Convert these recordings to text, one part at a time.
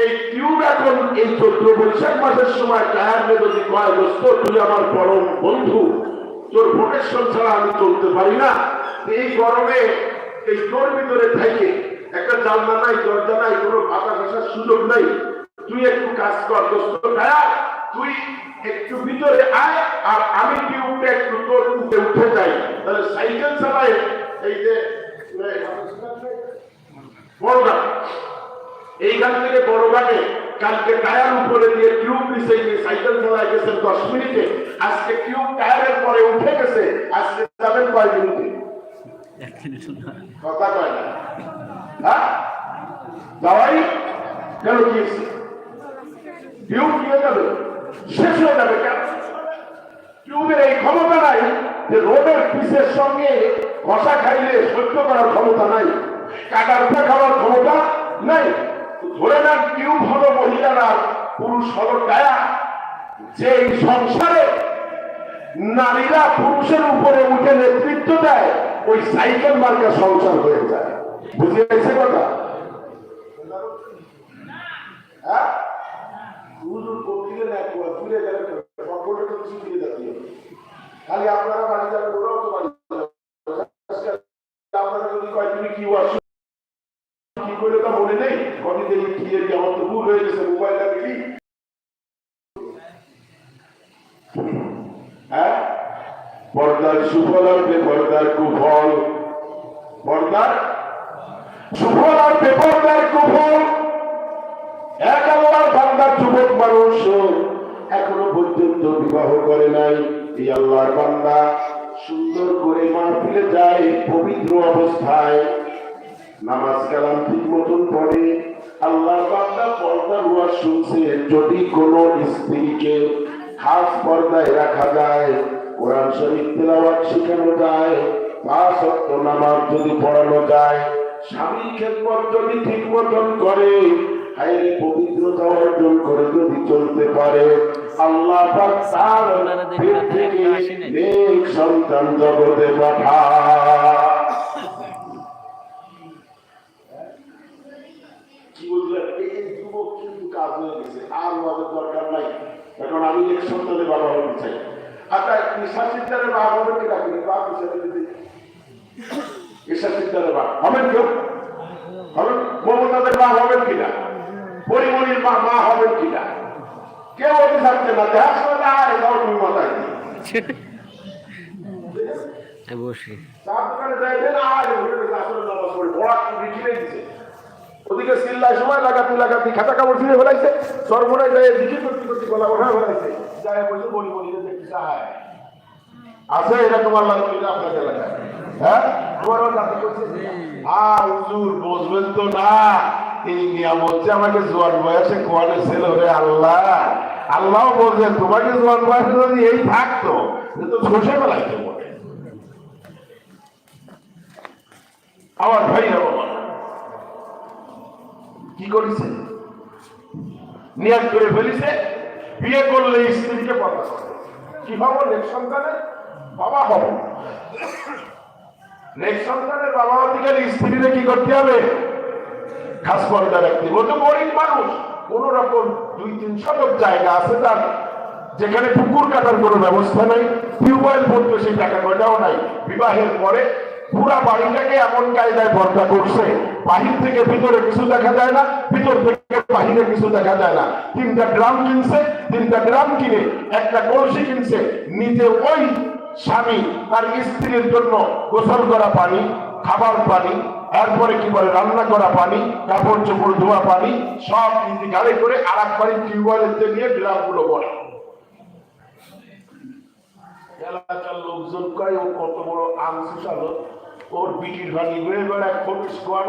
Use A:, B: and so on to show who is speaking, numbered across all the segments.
A: এই টিউব এখন এই চোদ্দ বৈশাখ মাসের সময় টায়ারকে যদি কয় বস্তু তুই আমার পরম বন্ধু তোর প্রোটেকশন ছাড়া আমি চলতে পারি না এই গরমে এই তোর ভিতরে থাকে একটা জানলা নাই দরজা নাই কোনো ভাষা ভাষার সুযোগ নাই তুই একটু কাজ কর দোস্ত টায়ার তুই একটু ভিতরে আয় আর আমি টিউবটা একটু তোর উঠে উঠে যাই তাহলে সাইকেল চালায় এই যে না এইখান থেকে বড় গাড়ি কালকে টায়ার উপরে দিয়ে টিউব নিচে নিয়ে সাইকেল চালায় গেছেন দশ মিনিটে আজকে টিউব টায়ারের পরে উঠে গেছে আজকে যাবেন কয় মিনিটে কয় না হ্যাঁ? কেন নিয়ে শেষ হয়ে যাবে এই ক্ষমতা নাই যে রোডের পিসের সঙ্গে ঘষা খাইলে সহ্য করার ক্ষমতা নাই কাটার খাওয়ার ক্ষমতা নাই ধরে না টিউব হলো না পুরুষ হলো কায়া যে সংসারে নারীরা পুরুষের উপরে উঠে নেতৃত্ব দেয় ওই সাইকেল মার্কে সংসার হয়ে যায় বুঝে গেছে কথা হ্যাঁ? খালি আপনারা বাড়ি যাবেন ওরাও তো বাড়ি ঘটিতে লিখিয়ে যে আমার তো ভুল হয়ে গেছে মোবাইলটা দেখি হ্যাঁ পর্দার সুফল আর বেপর্দার কুফল পর্দার সুফল আর বেপর্দার কুফল এক আল্লাহর বান্দার যুবক মানুষ এখনো পর্যন্ত বিবাহ করে নাই এই আল্লাহর বান্দা সুন্দর করে মাহফিলে যায় পবিত্র অবস্থায় নামাজ কালাম ঠিক মতন পড়ে শুনছে যদি কোন স্ত্রীকে হাফ পর্দায় রাখা যায় কোরআন শরীফ তেলাবাদ শেখানো যায় পাঁচ সত্য নামাজ যদি পড়ানো যায় স্বামী খেদমত যদি ঠিক মতন করে হাইরে পবিত্রতা অর্জন করে যদি চলতে পারে আল্লাহ পাক তার পেট থেকে সন্তান জগতে পাঠায় কারণ আমি এক সন্তানের বাবা হতে চাই আচ্ছা ঈশা সিদ্ধারের বাপ হবে কিনা কিন্তু বাপ হিসাবে যদি ঈশা সিদ্ধারের বাপ হবেন কেউ হবেন মমতাদের মা হবেন কিনা পরিমণির মা মা হবেন কিনা কেউ হতে থাকছে না দেখার সময় আর এটাও তুমি মাথায় অবশ্যই তারপরে যাইবেন আর আসলে নামাজ পড়ে পড়া দিচ্ছে ওদিকে সিল্লায় সময় লাগাতি লাগাতি খাতা কাপড় ছিঁড়ে ফেলাইছে সর্বনায় যায় দিকে করতে করতে গলা ওঠা ফেলাইছে যায় বলছে বলি বলি দেখি চায় আছে এটা তোমার লাগবে এটা আপনার হ্যাঁ আমারও দাদি করছে হুজুর বসবেন তো না এই নিয়ামত যে আমাকে জোয়ান বয়সে কোয়ালে ছেলে হয়ে আল্লাহ আল্লাহ বলছে তোমাকে জোয়ান বয়সে যদি এই থাকতো তো শোষে বেলাইতে আমার ভাই বাবা কি করেছে নিয়াজ করে ফেলিছে বিয়ে করলে স্ত্রীকে কি হবো নেক্সট সন্তানের বাবা হব নেক্সট সন্তানের বাবা হতে গেলে স্ত্রীরে কি করতে হবে খাস পর্দা রাখতে ও তো গরিব মানুষ কোন রকম দুই তিন শতক জায়গা আছে তার যেখানে পুকুর কাটার কোনো ব্যবস্থা নাই টিউবওয়েল পড়তো সেই টাকা কয়টাও নাই বিবাহের পরে পুরা বাড়িটাকে এমন কায়দায় ভরসা করছে বাহির থেকে ভিতরে কিছু দেখা যায় না ভিতর থেকে বাহিরে কিছু দেখা যায় না তিনটা গ্রাম কিনছে তিনটা গ্রাম কিনে একটা কলসি কিনছে নিজে ওই স্বামী তার স্ত্রীর জন্য গোসল করা পানি খাবার পানি এরপরে কি বলে রান্না করা পানি কাপড় চোপড় ধোয়া পানি সব নিজে গাড়ি করে আর একবারে বাড়ি টিউবওয়েলের নিয়ে গ্রামগুলো বলে এলাকার লোকজন কয় ও কত বড় আংশু সাধক ওর বিটির ভাঙি হয়ে বেড়ায় খোঁজ খোয়া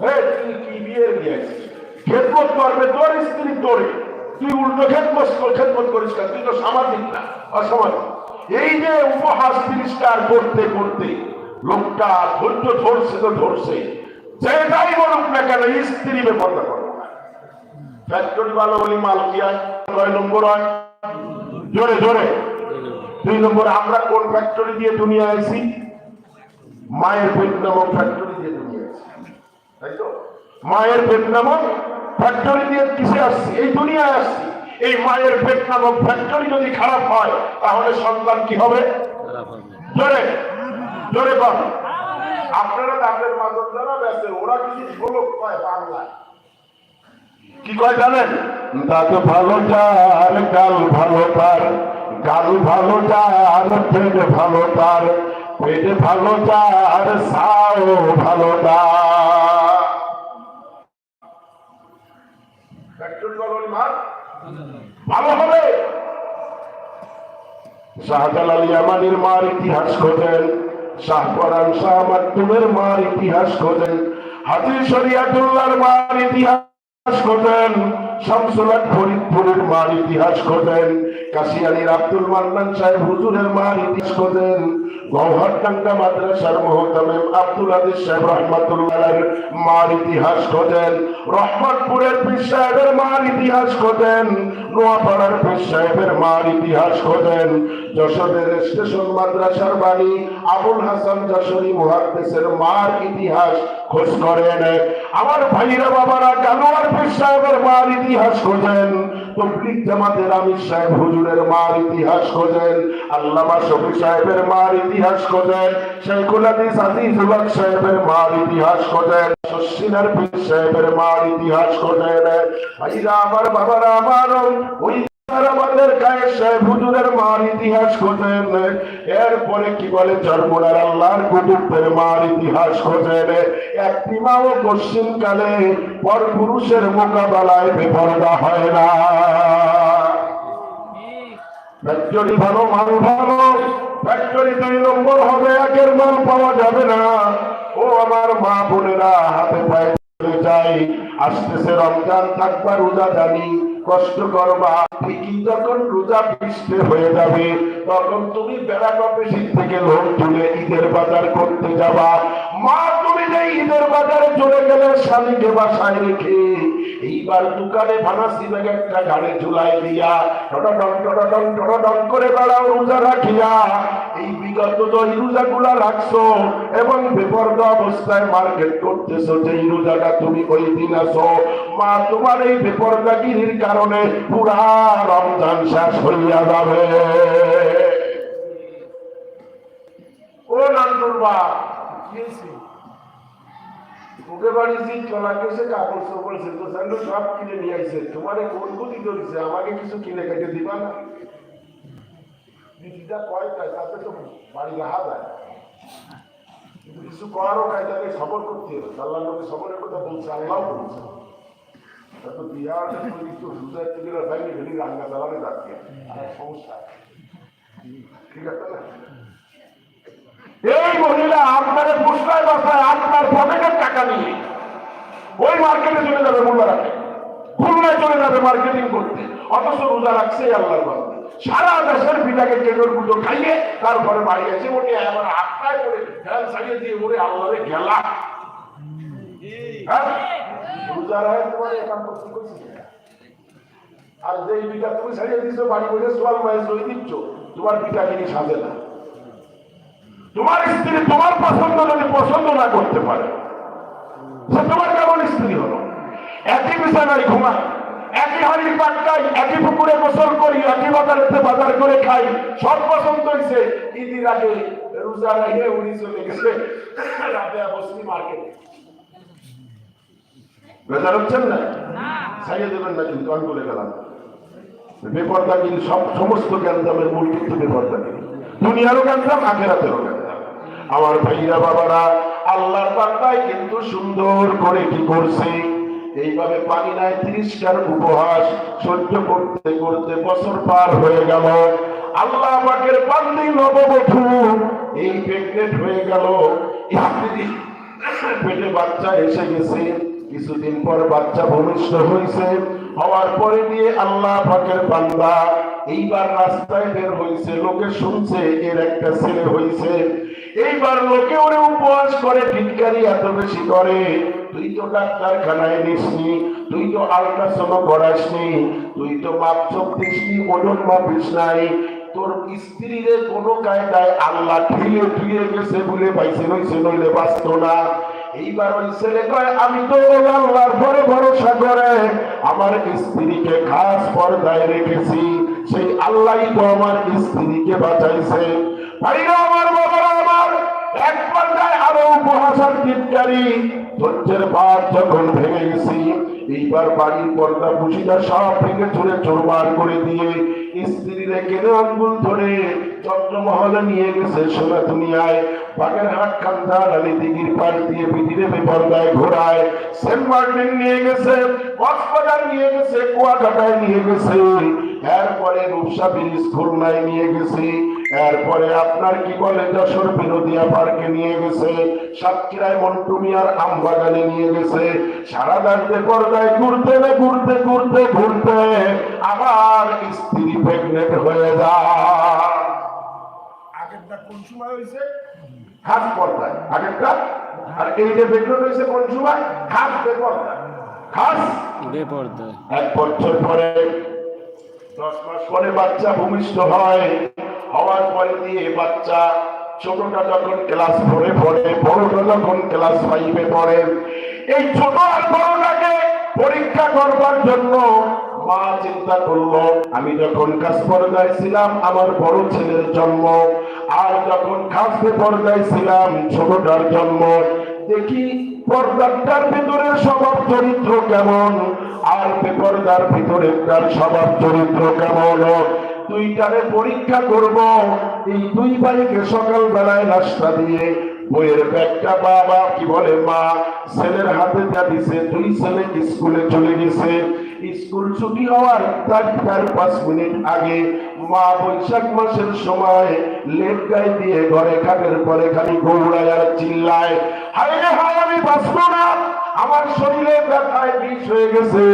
A: হ্যাঁ তুই কি বিয়ে গিয়েছিস খেদমত করবে তোর স্ত্রী তোরে তুই উল্টো খেদমত খেদমত করিস না তুই তো সামাজিক না অসামাজিক এই যে উপহাস তিরিশকার করতে করতে লোকটা ধৈর্য ধরছে তো ধরছে যেটাই বলুক না কেন স্ত্রী ব্যাপার না ফ্যাক্টরি ভালো বলি মালকিয়া নয় নম্বর হয় জোরে জোরে দুই নম্বর আমরা কোন ফ্যাক্টরি দিয়ে দুনিয়া আইছি মায়ের পেট নামক ফ্যাক্টরি দিয়ে দুনিয়া আইছি তাই তো মায়ের পেট নামক ফ্যাক্টরি দিয়ে কিসে আসছি এই দুনিয়ায় আসছি এই মায়ের পেট নামক ফ্যাক্টরি যদি খারাপ হয় তাহলে সন্তান কি হবে জোরে জোরে পাবে আপনারা তাদের মাদক দ্বারা ব্যাসে ওরা কিছু ঝোলক পায় বাংলায় কি কয় জানেন দাদু তো ভালো চাল ডাল ভালো তার গাল ভালো তার পেট ভালো তার পেট ভালো তার সাও ভালোটা ভালো হবে শাহজালাল ইয়ামানির মার ইতিহাস খোঁজেন শাহপরান শাহ মাকতুমের মার ইতিহাস খোঁজেন হাজির শরিয়াতুল্লাহর মার ইতিহাস খোঁজেন শামসুলান ফরিদপুরের মার ইতিহাস কাশিয়ানির আব্দুল মান্নান সাহেব হুজুরের মার ইতিহাস মাদ্রাসার আব্দুল আদিস সাহেব রহমাতুল্লাহের মার ইতিহাস রহমতপুরের পীর সাহেবের মার ইতিহাস নোয়াপাড়ার পীর সাহেবের মার ইতিহাস খোঁজেন যশোরের স্টেশন মাদ্রাসার বাণী আবুল হাসান যশোরী মহাদ্দেশের মার ইতিহাস খোঁজ করেন আমার ভাইরা বাবারা গানোয়ার পীর সাহেবের মার ইতিহাস ইতিহাস খোঁজেন তবলিক জামাতের আমির সাহেব হুজুরের মার ইতিহাস খোঁজেন আল্লামা শফি সাহেবের মার ইতিহাস খোঁজেন শেখুল হাদিস আজিজুল হক সাহেবের মার ইতিহাস খোঁজেন শশীনার পীর সাহেবের মার ইতিহাস খোঁজেন ভাইরা আমার বাবারা আমার ওই পুরুষের মোকাবেলায় বেপরদা হয় না ফ্যাক্টরি ভালো মাল ভালো ফ্যাক্টরি দুই নম্বর হবে একের মাল পাওয়া যাবে না ও আমার মা বোনেরা হাতে পায়ে যাই আসতেছে রমজান থাকবার রোজা জানি কষ্ট করবা ঠিকই যখন রোজা পিছতে হয়ে যাবে তখন তুমি বেড়ানো থেকে লোন তুলে ঈদের বাজার করতে যাবা মা তুমি যে ঈদের বাজারে চলে গেলে স্বামীকে বাসায় রেখে এইবার দোকানে ভানাসি ব্যাগ একটা গাড়ি ঝুলাই দিয়া করে রোজা রাখিয়া এই বিগত তো রোজা গুলা রাখছো এবং বিপর্দ অবস্থায় মার্কেট করতেছো যে রোজাটা তুমি ওই দিন আসো মা তোমার এই বিপর্দাগিরির কারণে কারণে পুরা রমজান শেষ হইয়া যাবে ও কিনে নিয়ে তোমারে আমাকে কিছু কিনে দিবা না দিদিটা তো বাড়ি যায় কিছু সবর করতে হবে আল্লাহ নবী সবরের কথা বলছে আল্লাহ বলছে তো বিরাট কিছু সুসাইড টিকেরা ভাই ভেলি রাঙ্গা চালানে যাচ্ছে সমস্যা ঠিক আছে এই মহিলা আপনার পুষ্পায় বাসায় আপনার পকেটের টাকা নিয়ে ওই মার্কেটে চলে যাবে মোল্লা খুলনায় চলে যাবে মার্কেটিং করতে অথচ রোজা রাখছে আল্লাহর বাবা সারা দেশের পিতাকে টেলোর পুজো খাইয়ে তারপরে বাড়ি আছে ওটি আমার আটটায় করে ফ্যান সারিয়ে দিয়ে ওরে আল্লাহরে গেলা হ্যাঁ আর যে বিটা তুমি ছাড়িয়ে দিছো বাড়ি বসে সোয়াল বয়স হয়ে দিচ্ছ তোমার পিতা কিনে সাজে না তোমার স্ত্রী তোমার পছন্দ যদি পছন্দ না করতে পারে সে তোমার কেমন স্ত্রী হলো একই বিছানায় ঘুমায় একই হাড়ির পাটকাই একই পুকুরে গোসল করি একই বাজারেতে বাজার করে খাই সব পছন্দ হয়েছে ঈদির আগে রোজা রাখে উনি চলে গেছে রাবে বসলি মার্কেটে বেজার হচ্ছেন না ছাইয়ে দেবেন না কিন্তু আমি বলে গেলাম কিন্তু সব সমস্ত জ্ঞানদামের মূল কিন্তু কিন্তু দুনিয়ারও জ্ঞানদাম আখেরাতেরও জ্ঞানদাম আমার ভাইয়া বাবারা আল্লাহর বান্দায় কিন্তু সুন্দর করে কি করছে এইভাবে পানি নাই তিরিশটার উপহাস সহ্য করতে করতে বছর পার হয়ে গেল আল্লাহ পাকের পান্দি নববধু এই প্রেগনেন্ট হয়ে গেল পেটে বাচ্চা এসে গেছে কিছুদিন পর বাচ্চা ভূমিষ্ঠ হয়েছে হওয়ার পরে দিয়ে আল্লাহ ফাঁকের বান্দা এইবার রাস্তায় বের হয়েছে লোকে শুনছে এর একটা ছেলে হয়েছে এইবার লোকে ওরে উপহাস করে ফিটকারি এত বেশি করে তুই তো ডাক্তারখানায় নিসনি তুই তো আলট্রাসাউন্ড করাসনি তুই তো বাপ চোখ দিসনি ওজন মাপিস নাই তোর স্ত্রীরে কোনো কায়দায় আল্লাহ ঠিয়ে ঠিয়ে গেছে বলে পাইছে নইছে নইলে বাঁচত না এইবার ওই ছেলে কয় আমি তো আল্লাহর পরে ভরসা করে আমার স্ত্রীকে খাস পর্দায় রেখেছি সেই আল্লাহ তো আমার স্ত্রীকে বাঁচাইছে ভাইরা আমার বাবা আমার এক পর্দায় আরো উপহাসার গীতকারী ধৈর্যের বাদ যখন ভেঙে গেছি এইবার বাড়ির পর্দা পুষিটা সব ভেঙে ধরে চোরবার করে দিয়ে স্ত্রী কেনে আঙ্গুল ধরে চন্দ্রমহলে নিয়ে গেছে সোনা দুনিয়ায় বাগের হাট কান্দা দিঘির দিয়ে ঘোরায় সেন্ট মার্টিন নিয়ে গেছে নিয়ে গেছে কুয়াকাটায় নিয়ে গেছে এরপরে রূপসা ব্রিজ খুলনায় নিয়ে গেছে এরপরে আপনার কি বলে যশোর বিরোধিয়া পার্কে নিয়ে গেছে সাতক্ষীরায় মন্টুমিয়ার আমবাগানে নিয়ে গেছে সারা রাজ্যে পর্দায় ঘুরতে ঘুরতে ঘুরতে ঘুরতে আমার স্ত্রী প্রেগনেন্ট হয়ে যায় আগেরটা কোন সময় হয়েছে হাত পর্দায় আগেরটা আর এই যে কোন সময় খাস বেপর্দায় খাস বেপর্দায় এক বছর পরে দশ মাস পরে বাচ্চা ভূমিষ্ঠ হয় হওয়ার পরে দিয়ে বাচ্চা ছোটটা যখন ক্লাস পড়ে বড়টা যখন ক্লাস ফাইভে পড়ে এই ছোট আর বড়টাকে পরীক্ষা করবার জন্য মা চিন্তা করলো আমি যখন কাজ পর্দায় ছিলাম আমার বড় ছেলের জন্ম আর যখন খাসতে পর্দায় ছিলাম ছোটটার জন্ম দেখি পর্দারটার ভিতরে স্বভাব চরিত্র কেমন আর বেপর্দার ভিতরে তার স্বভাব চরিত্র কেমন টুইটারে পরীক্ষা করব এই দুই ভাইকে সকালবেলায় নাস্তা দিয়ে বইয়ের ব্যাগটা বাবা কি বলে মা ছেলের হাতে যা দিছে দুই ছেলে স্কুলে চলে গেছে স্কুল ছুটি হওয়ার তার চার পাঁচ মিনিট আগে মা বৈশাখ মাসের সময় লেপ গাই দিয়ে ঘরে খাটের পরে খালি গৌড়ায় আর চিল্লায় হায় হায় আমি বাঁচবো না আমার শরীরে ব্যথায় বিষ হয়ে গেছে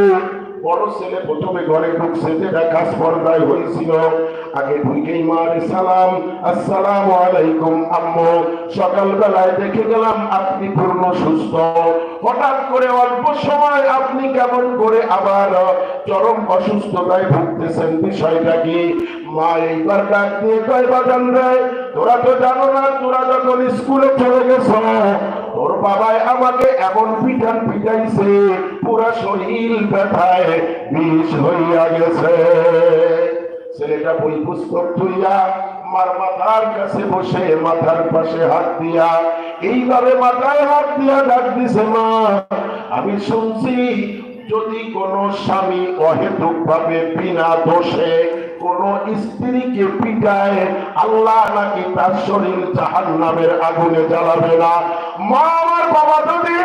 A: বড় ছেলে প্রথমে ঘরে ঢুকছে যেটা কাজ পর্দায় হয়েছিল আগে ঢুকেই মার সালাম আসসালাম আলাইকুম আম্মু সকালবেলায় দেখে গেলাম আপনি পূর্ণ সুস্থ হঠাৎ করে অল্প সময় আপনি কেমন করে আবার চরম অসুস্থতায় ভুগতেছেন বিষয়টা কি মা এই ডাক তোরা তো জানো না তোরা যখন স্কুলে চলে গেছ তোর বাবাই আমাকে এমন পিঠান পিঠাইছে পুরা শরীর ব্যথায় বিষ হইয়া গেছে ছেলেটা বই পুস্তক তুইয়া আমার মাথার কাছে বসে মাথার পাশে হাত দিয়া এইভাবে মাথায় হাত দিয়া ডাক দিছে মা আমি শুনছি যদি কোনো স্বামী অহেতুক ভাবে বিনা দোষে কোনো স্ত্রীকে পিটায় আল্লাহ নাকি তার শরীর জাহান নামের আগুনে জ্বালাবে না মা আমার বাবা যদি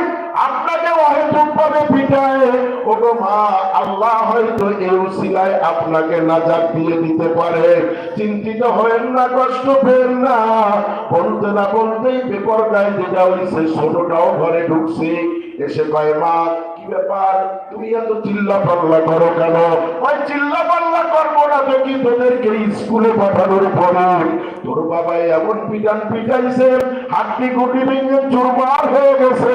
A: আপনাকে অহেতুক ভাবে পিটায় ওগো মা আল্লাহ হয়তো এই উসিলায় আপনাকে নাজাক দিয়ে দিতে পারে চিন্তিত হয়েন না কষ্ট পেন না বলতে না বলতেই পেপার বেপরদায় যেটা হয়েছে ছোটটাও ঘরে ঢুকছি এসে কয় মা ব্যাপার তুমি এত চিল্লা পাল্লা করো কেন ওই চিল্লা পাল্লা করবো না তো কি তোদেরকে স্কুলে পাঠানোর পরে তোর বাবা এমন পিটান পিটাইছে হাড্ডি গুটি ভেঙে চুরমার হয়ে গেছে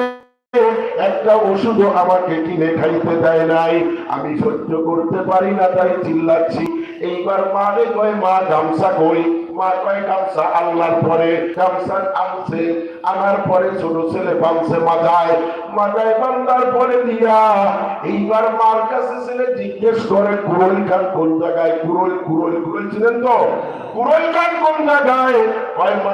A: একটা ওষুধও আমাকে কিনে খাইতে দেয় নাই আমি সহ্য করতে পারি না তাই চিল্লাচ্ছি এইবার মা রে কয় মা গামছা কই মাথায় গামছা আল্লাহর পরে গামছা আনছে আনার পরে ছোট ছেলে বাঁধছে মাথায় মাথায় বান্ধার পরে দিয়া এইবার মার কাছে ছেলে জিজ্ঞেস করে কুরল খান কোন জায়গায় কুরল কুরল কুরল ছিলেন তো কুরল খান কোন জায়গায় হয় মা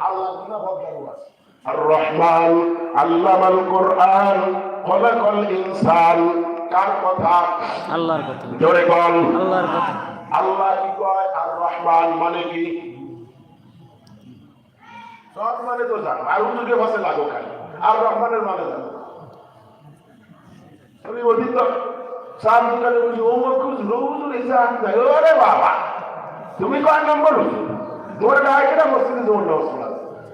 A: রহমান আল্লামাল কোরআন খলাকাল ইনসান কার কথা আল্লাহর কথা জোরে বল আল্লাহর কথা আল্লাহ কি কয় আর রহমান মানে কি সব মানে তো জানো আর উদুকে বসে লাগো খালি আর রহমানের মানে আমি বলি তো সার দোকানে বলি ও মকুজ রৌজুর ইসান ওরে বাবা তুমি কয় নম্বর তোমার ডাকে না মসজিদে তোমার নামাজ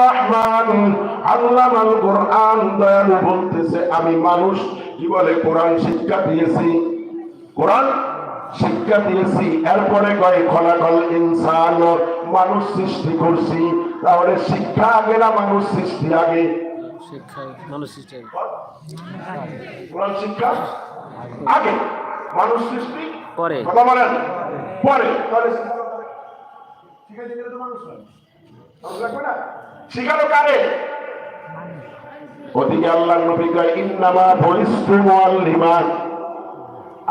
A: রহমান আল্লামাল কোরআন দয়ালু বলতেছে আমি মানুষ কি বলে কোরআন শিক্ষা দিয়েছি কোরআন শিক্ষা দিয়েছি এরপরে কয় খলাকল ইনসান মানুষ সৃষ্টি করছি তাহলে শিক্ষা আগে না মানুষ সৃষ্টি আগে মানুষ সৃষ্টি কোরআন শিক্ষা আগে মানুষ সৃষ্টি পরে কথা বলেন পরে তাহলে ঠিক আছে মানুষ না শিখালো কারে ওদিকে নবী কয় ইন্নামা বলিস্তু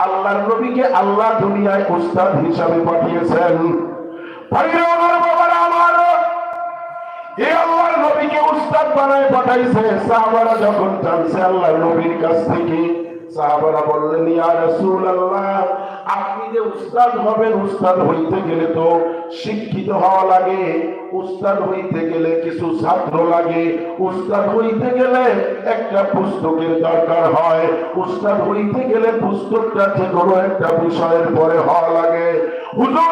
A: আল্লাহর নবীকে আল্লাহ দুনিয়ায় উস্তাদ হিসাবে পাঠিয়েছেন আমার বাবার আমার আল্লাহর নবীকে উস্তাদ বানায় পাঠাইছে সাহাবারা যখন জানছে আল্লাহর নবীর কাছ থেকে সাহাবারা বললেন ইয়া আপনি যে উস্তাদ হবেন উস্তাদ হইতে গেলে তো শিক্ষিত হওয়া লাগে উস্তাদ হইতে গেলে কিছু ছাত্র লাগে উস্তাদ হইতে গেলে একটা পুস্তকের দরকার হয় উস্তাদ হইতে গেলে পুস্তকটা যে কোনো একটা বিষয়ের পরে হওয়া লাগে হুজুর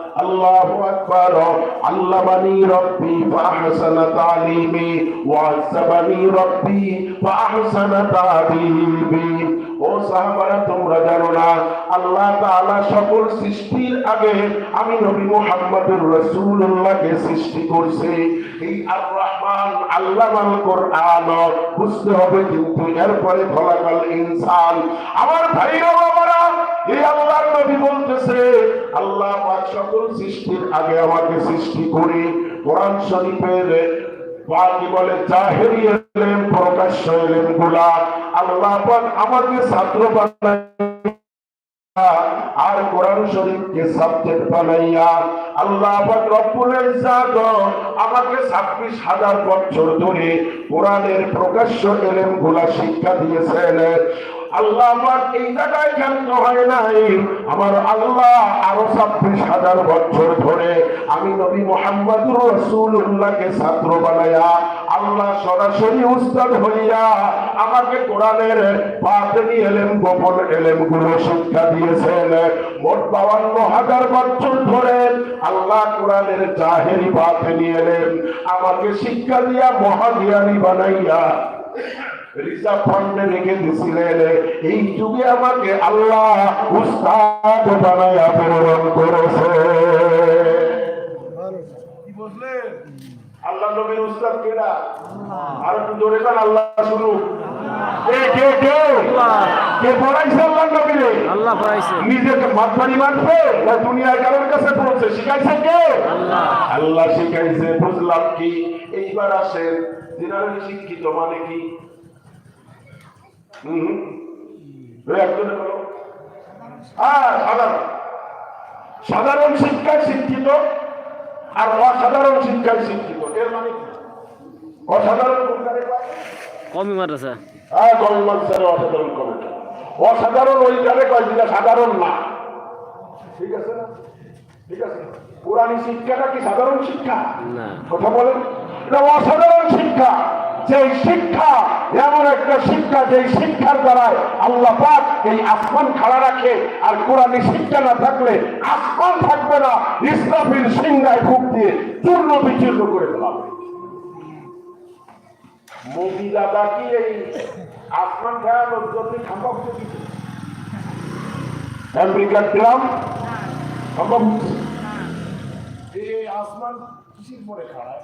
A: الله أكبر علمني ربي فأحسن تعليمي وعزبني ربي فأحسن تعليمي সাহাবারা তোমরা জানো না আল্লাহ তাআলা সকল সৃষ্টির আগে আমি নবী রাসূলুল্লাহকে সৃষ্টি করছি এই আর রহমান আল্লামাল কোরআন বুঝতে হবে কিন্তু এরপরে ইনসান আমার বাবারা এই আল্লাহর নবী বলতেছে আল্লাহ পাক সকল সৃষ্টির আগে আমাকে সৃষ্টি করে কোরআন শরীফের বাকি বলে জাহেরি এলেন প্রকাশ্য এলেন আল্লাহ আমাকে ছাত্র আর কোরআন শরীফকে সাবজেক্ট বানাইয়া আল্লাহ আমাকে ছাব্বিশ হাজার বছর ধরে কোরআনের প্রকাশ্য এলেম গুলা শিক্ষা দিয়েছেন আল্লাহ আমার এই জায়গায় ক্ষান্ত হয় নাই আমার আল্লাহ আরো ছাব্বিশ হাজার বছর ধরে আমি নবী মোহাম্মদ রসুল্লাহকে ছাত্র বানায়া আল্লাহ সরাসরি উস্তাদ হইয়া আমাকে কোরআনের পাতনি এলেম গোপন এলেম গুলো শিক্ষা দিয়েছেন মোট বাউান্ন হাজার বছর ধরে আল্লাহ কোরআনের জাহেরি পাতনি এলেম আমাকে শিক্ষা দিয়া মহাজ্ঞানী বানাইয়া এই যুগে আমাকে আল্লাহ উস্তাদ প্রেরণ করেছে আল্লাহ নবীর উস্তাদ কেনা আর একটু জোরে যান আল্লাহ শুরু নিজেকে দুনিয়ার কারোর কাছে পড়ছে শিখাইছে কে আল্লাহ শিখাইছে বুঝলাম কি এইবার আসেন শিক্ষিত মানে কি হুম হ্যাঁ সাধারণ সাধারণ শিক্ষায় শিক্ষিত আর অসাধারণ শিক্ষায় শিক্ষিত এর মানে কি অসাধারণ হ্যাঁ অসাধারণ অসাধারণ সাধারণ ঠিক আছে ঠিক আছে শিক্ষাটা কি সাধারণ শিক্ষা এটা অসাধারণ শিক্ষা যেই শিক্ষা এমন একটা শিক্ষা যেই শিক্ষার দ্বারা আল্লাহ পাক এই আসমান খাড়া রাখে আর কোরআনে শিক্ষা না থাকলে আসমান থাকবে না ইসলামের সিংহায় ফুক দিয়ে পূর্ণ বিচূর্ণ করে ফেলাবে মোদি কি এই আসমান খেয়ানোর জন্য সম্ভব আমেরিকার গ্রাম সম্ভব এই আসমান কিসের পরে খাড়ায়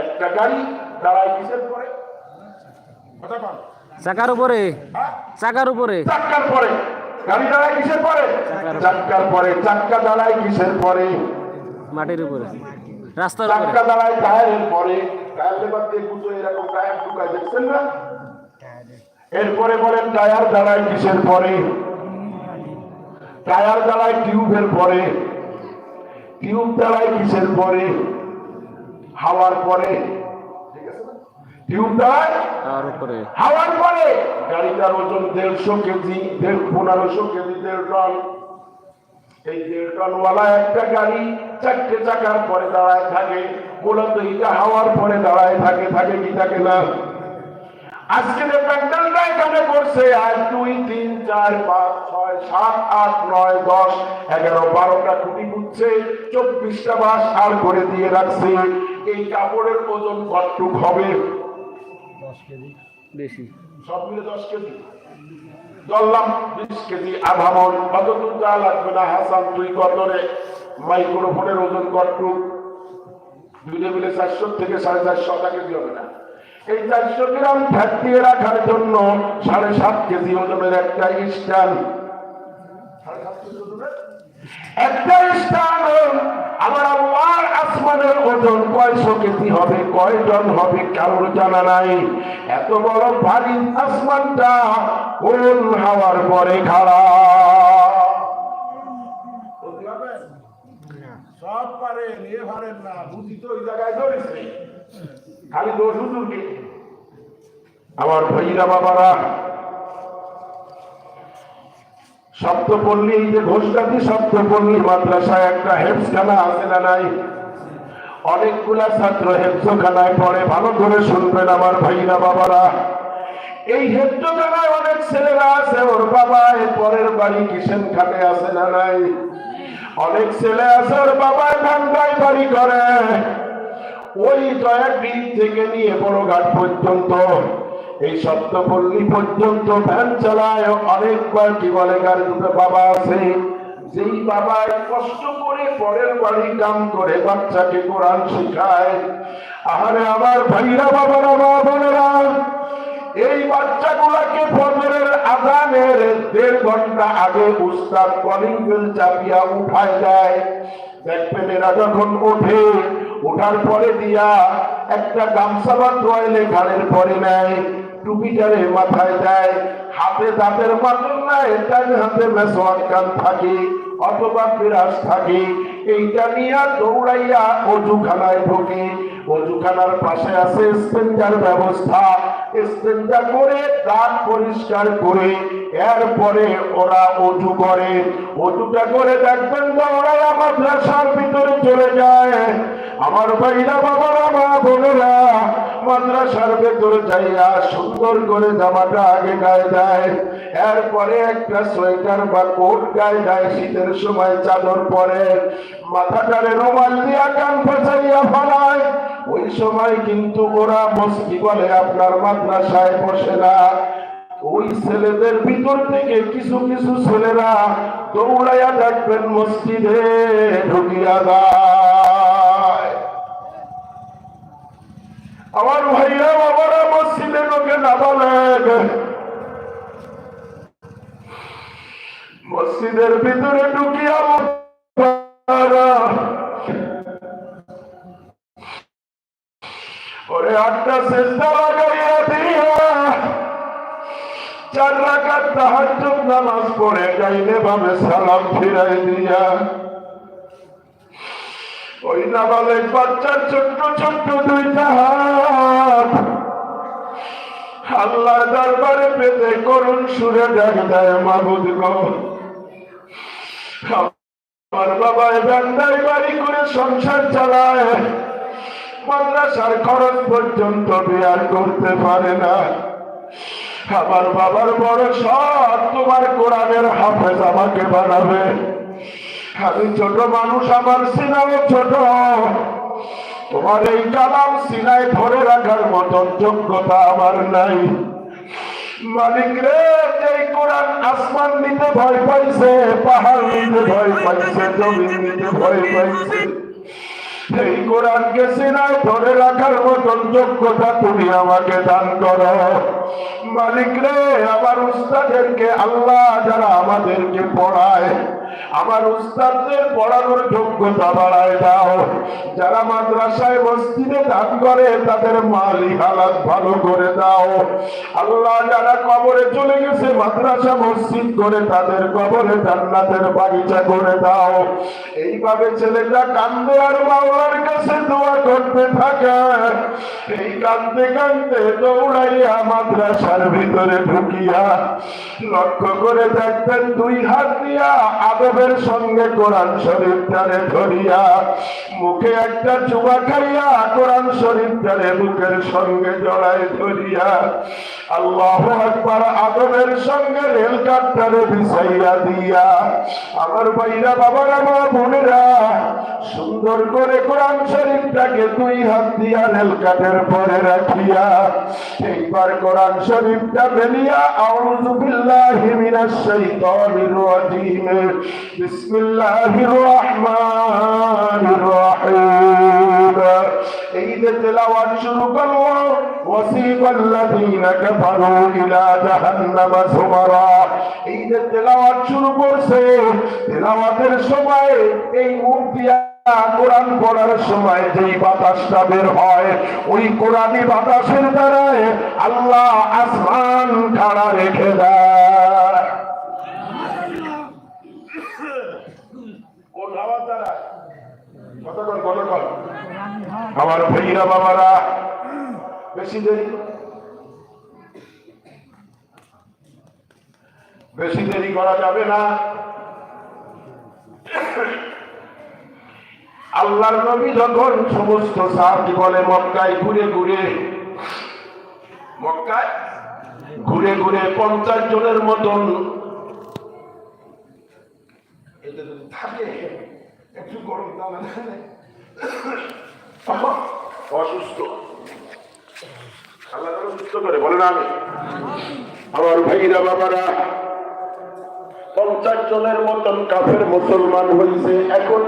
A: একটা গাড়ি দাঁড়ায় কিসের পরে
B: চাকার উপরে হ্যাঁ? চাকার উপরে
A: চাকার পরে গাড়ি দাঁড়ায় কিসের পরে চাকার পরে চাকা দাঁড়ায় কিসের পরে
B: মাটির উপরে রাস্তার উপরে
A: চাকা দাঁড়ায় টায়ারের পরে টায়ার লেবার দিয়ে গুজো এরকম টায়ার ঢুকায় দেখছেন না এরপরে বলেন টায়ার দাঁড়ায় কিসের পরে টায়ার দাঁড়ায় টিউবের পরে টিউব দাঁড়ায় কিসের পরে হাওয়ার পরে ঠিক তার উপরে হাওয়ার পরে গাড়িটার ওজন দেড়শো কেজি দেড় পনেরোশো কেজি দেড় টন এই দেড় টনওয়ালা একটা গাড়ি চারটে চাকার পরে দাঁড়ায় থাকে মূলত এটা হাওয়ার পরে দাঁড়ায় থাকে থাকে কি থাকে না আজকে যে প্যান্ডেলটা এখানে করছে আজ দুই তিন চার পাঁচ ছয় সাত আট নয় দশ এগারো বারোটা খুঁটি বুঝছে চব্বিশটা বাস সার করে দিয়ে রাখছে এই কাপড়ের ওজন কতটুক হবে বেশি সব মিলে দশ কেজি ধরলাম বিশ কেজি আভামন কত দূর যা লাগবে না হাসান তুই কত রে মাইক্রোফোনের ওজন কতটুক দুটো মিলে চারশো থেকে সাড়ে চারশো কেজি হবে না এই চারশো গ্রাম থাকিয়ে রাখার জন্য সাড়ে সাত কেজি ওজনের একটা স্ট্যান্ড একটা স্ট্যান্ড আমার আল্লাহর আসমানের ওজন কয়শো কেজি হবে কয়জন হবে কারোর জানা নাই এত বড় ভারী আসমানটা কোন হাওয়ার পরে খাড়া সব বুঝি তো খালি দোষ আমার ভাইরা বাবারা সপ্তপল্লী এই যে ঘোষটাতে সপ্তপল্লী মাদ্রাসায় একটা হেফসখানা আছে না নাই অনেকগুলা ছাত্র হেফসখানায় পড়ে ভালো করে শুনবেন আমার ভাইরা বাবারা এই হেফসখানায় অনেক ছেলেরা আছে ওর বাবা এর পরের বাড়ি কিষেন খাটে আছে না নাই অনেক ছেলে আছে ওর বাবা ঠান্ডায় বাড়ি করে ওই দয়াগ্রীব থেকে নিয়ে বড় ঘাট পর্যন্ত এই সপ্তপল্লী পর্যন্ত ভ্যান চালায় অনেক কয়েকটি বলেকার দুটো বাবা আছে যেই বাবা কষ্ট করে পরের বাড়ি কাম করে বাচ্চাকে কোরআন শেখায় আরে আমার ভাইরা বাবারা মা বোনেরা এই বাচ্চাগুলাকে ফজরের আজানের দেড় ঘন্টা আগে উস্তাদ কলিং বেল চাপিয়া উঠায় দেয় দেখবেন এরা যখন ওঠে ওঠার পরে দিয়া একটা গামছা বা টোয়াইলে ঘাড়ের পরে নেয় টুপিটারে মাথায় দেয় হাতে দাঁতের মাজন নাই ডান হাতে মেসোয়ার কান থাকে অথবা ফেরাস থাকে এইটা নিয়ে দৌড়াইয়া অজুখানায় ঢোকে মজুখানার পাশে আছে স্পেঞ্জার ব্যবস্থা স্পেঞ্জা করে দাঁত পরিষ্কার করে এরপরে ওরা অজু করে অজুটা করে দেখবেন না ওরা মাদ্রাসার ভিতরে চলে যায় আমার ভাইরা বাবারা মা বোনেরা মাদ্রাসার ভেতরে যাইয়া সুন্দর করে জামাটা আগে গায়ে দেয় এরপরে একটা সোয়েটার বা কোট গায়ে দেয় শীতের সময় চাদর পরে মাথাটারে রুমাল দিয়া কান ফেসাইয়া ফেলায় ওই সময় কিন্তু ওরা বস্তি বলে আপনার মাদ্রাসায় বসে না ওই ছেলেদের ভিতর থেকে কিছু কিছু ছেলেরা দৌড়াইয়া ডাকবেন মসজিদে ঢুকিয়া যায় আমার ভাইয়া বাবারা মসজিদে ঢোকে না বলেন মসজিদের ভিতরে ঢুকিয়া তাহাজ্জুদ নামাজ পড়ে যাইলে বামে সালাম ফিরাই দিয়া ওই নাবালেক বাচ্চার ছোট্ট ছোট্ট দুইটা হাত আল্লাহর দরবারে পেতে করুন সুরে ডাক দেয় মাহুদ আমার বাবায় ব্যান্ডাই বাড়ি করে সংসার চালায় মাদ্রাসার খরচ পর্যন্ত বিয়ার করতে পারে না আমার বাবার বড় সৎ তোমার কোরআনের হাফেজ আমাকে বানাবে আমি ছোট মানুষ আমার সিনাও ছোট তোমার এই কালাম সিনায় ধরে রাখার মতন যোগ্যতা আমার নাই মালিক রে যেই কোরআন আসমান নিতে ভয় পাইছে পাহাড় নিতে ভয় পাইছে জমি নিতে ভয় পাইছে সেই কোরআন গেছে ধরে রাখার মতন যোগ্যতা তুমি আমাকে দান করো মালিক রে আমার উস্তাদেরকে আল্লাহ যারা আমাদেরকে পড়ায় আমার উস্তাদদের পড়ানোর যোগ্যতা বাড়ায় দাও যারা মাদ্রাসায় মসজিদে দান করে তাদের মালি হালাত ভালো করে দাও আল্লাহ যারা কবরে চলে গেছে মাদ্রাসা মসজিদ করে তাদের কবরে জান্নাতের বাগিচা করে দাও এইভাবে ছেলেটা কান্দে আর বাবার কাছে দোয়া করতে থাকে এই কান্দে কান্দে দৌড়াইয়া মাদ্রাসার ভিতরে ঢুকিয়া লক্ষ্য করে দেখবেন দুই হাত দিয়া আদবের সঙ্গে কোরআন শরীফটারে ধরিয়া মুখে একটা চুবা খাইয়া কোরআন শরীফটারে মুখের সঙ্গে জড়ায় ধরিয়া আল্লাহ একবার আদবের সঙ্গে রেল কাঠটারে বিছাইয়া দিয়া আমার বাইরা বাবার আমার বোনেরা সুন্দর করে কোরআন শরীফটাকে দুই হাত দিয়া রেল কাঠের পরে রাখিয়া একবার কোরআন শরীফটা বেলিয়া আউযু হিমিনা মিনাশ শাইতানির بسم الله الرحمن الرحيم إذا تلاوت شرب الله وسيق الذين كفروا إلى جهنم زمرا ঈদের তেলাওয়াত শুরু করছে তেলাওয়াতের সময় এই মুখ দিয়া কোরআন পড়ার সময় যেই বাতাসটা বের হয় ওই কোরআনই বাতাসের দ্বারায় আল্লাহ আসমান খাড়া রেখে দেয় ভাইরা বাবারা বেশি দেরি বেশি দেরি করা যাবে না আল্লাহর নবী যখন সমস্ত সাহায্য বলে মক্কায় ঘুরে ঘুরে মক্কায় ঘুরে ঘুরে পঞ্চাশ জনের মতন থাকে একটু গরম দাম অসুস্থ আল্লাহ সুস্থ করে বলেন আমি আমার ভাইরা বাবারা পঞ্চাশ জনের মতন কাফের মুসলমান হয়েছে এখন